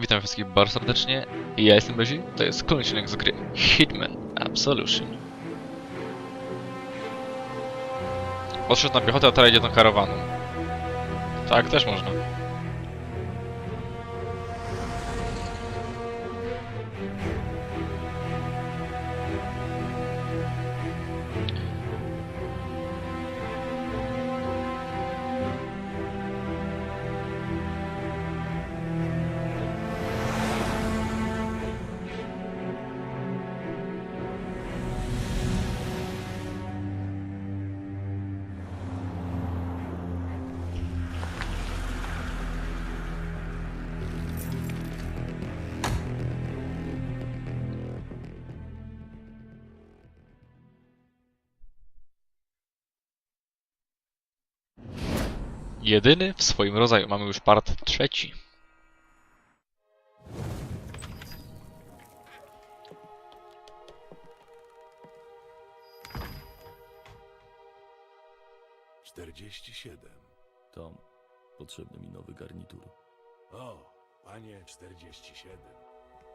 Witam wszystkich bardzo serdecznie. Ja jestem Bezi, to jest kolejny odcinek z gry Hitman Absolution. Odszedł na piechotę, a teraz idzie do karawanu. Tak, też można. Jedyny w swoim rodzaju. Mamy już part trzeci. Czterdzieści siedem. Tom, potrzebny mi nowy garnitur. O, panie 47.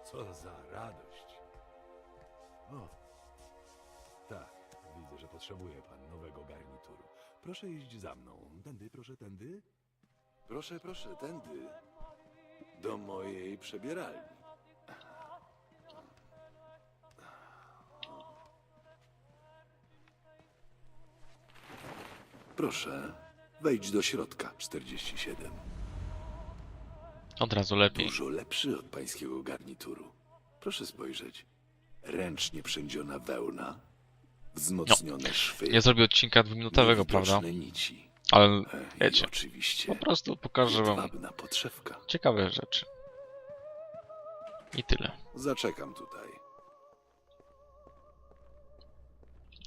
Co za radość. O, tak, widzę, że potrzebuje pan nowego garnituru. Proszę iść za mną. Tędy, proszę, tędy. Proszę, proszę, tędy. Do mojej przebieralni. Proszę, wejdź do środka, 47. Od razu lepiej. Dużo lepszy od pańskiego garnituru. Proszę spojrzeć. Ręcznie przędziona wełna, wzmocnione szwy. Nie zrobię odcinka dwuminutowego, prawda? nici. Ale wiecie, po prostu pokażę wam ciekawe rzeczy. I tyle. Zaczekam tutaj.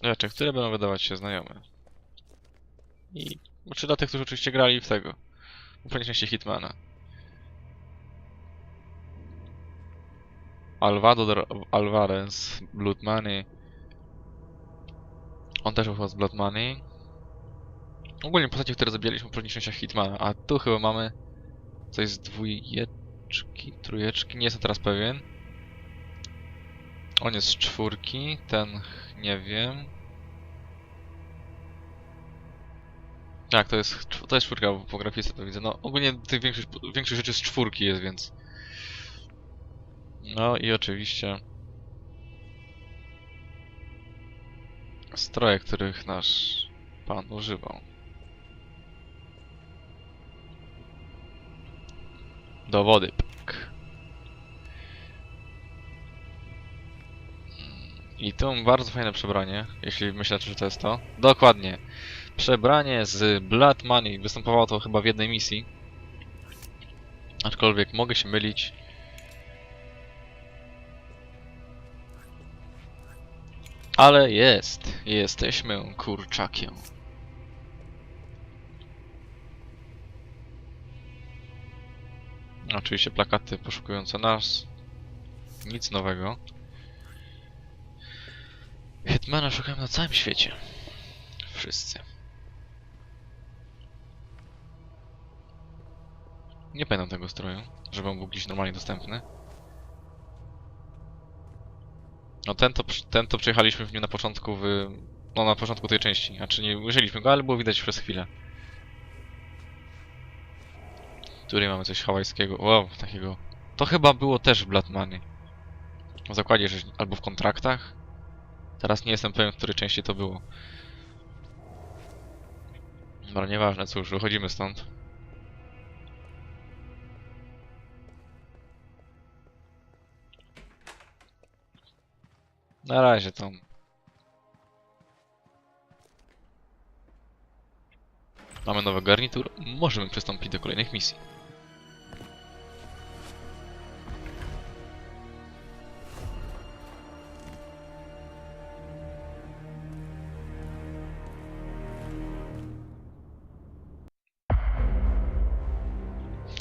Rzeczy, które będą wydawać się znajome. I czy dla tych, którzy oczywiście grali w tego. Upewnienie się Hitmana. Alvador Alvarez, Blood Money. On też chyba z Blood Money. Ogólnie postacie, które zabijaliśmy w pewniejszych Hitmana. A tu chyba mamy coś z dwójeczki, trójeczki, nie jestem teraz pewien. On jest z czwórki, ten nie wiem. Tak, to jest, to jest czwórka, bo po grafice to widzę. No, ogólnie tych większość, większość rzeczy z czwórki jest, więc... No i oczywiście... Stroje, których nasz pan używał. Dowody, pyk. I mam bardzo fajne przebranie, jeśli myślicie, że to jest to. Dokładnie. Przebranie z Blood Money. Występowało to chyba w jednej misji. Aczkolwiek mogę się mylić. Ale jest. Jesteśmy kurczakiem. Oczywiście plakaty poszukujące nas. Nic nowego. Hitmana szukają na całym świecie. Wszyscy. Nie pamiętam tego stroju, żeby on był gdzieś normalnie dostępny. No ten to, ten to przejechaliśmy w nim na początku w... No na początku tej części, znaczy nie użyliśmy go, ale było widać przez chwilę. Tutaj mamy coś hawajskiego, wow, takiego... To chyba było też w Blood Money. W zakładzie, że... albo w kontraktach. Teraz nie jestem pewien, w której części to było. Dobra, nieważne, cóż, wychodzimy stąd. Na razie Tom. Mamy nowy garnitur, możemy przystąpić do kolejnych misji.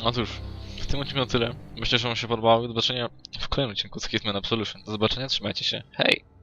No tym odcinku tyle. Myślę, że wam się podobało. Do zobaczenia w kolejnym odcinku z Hitman Absolution. Do zobaczenia, trzymajcie się. Hej!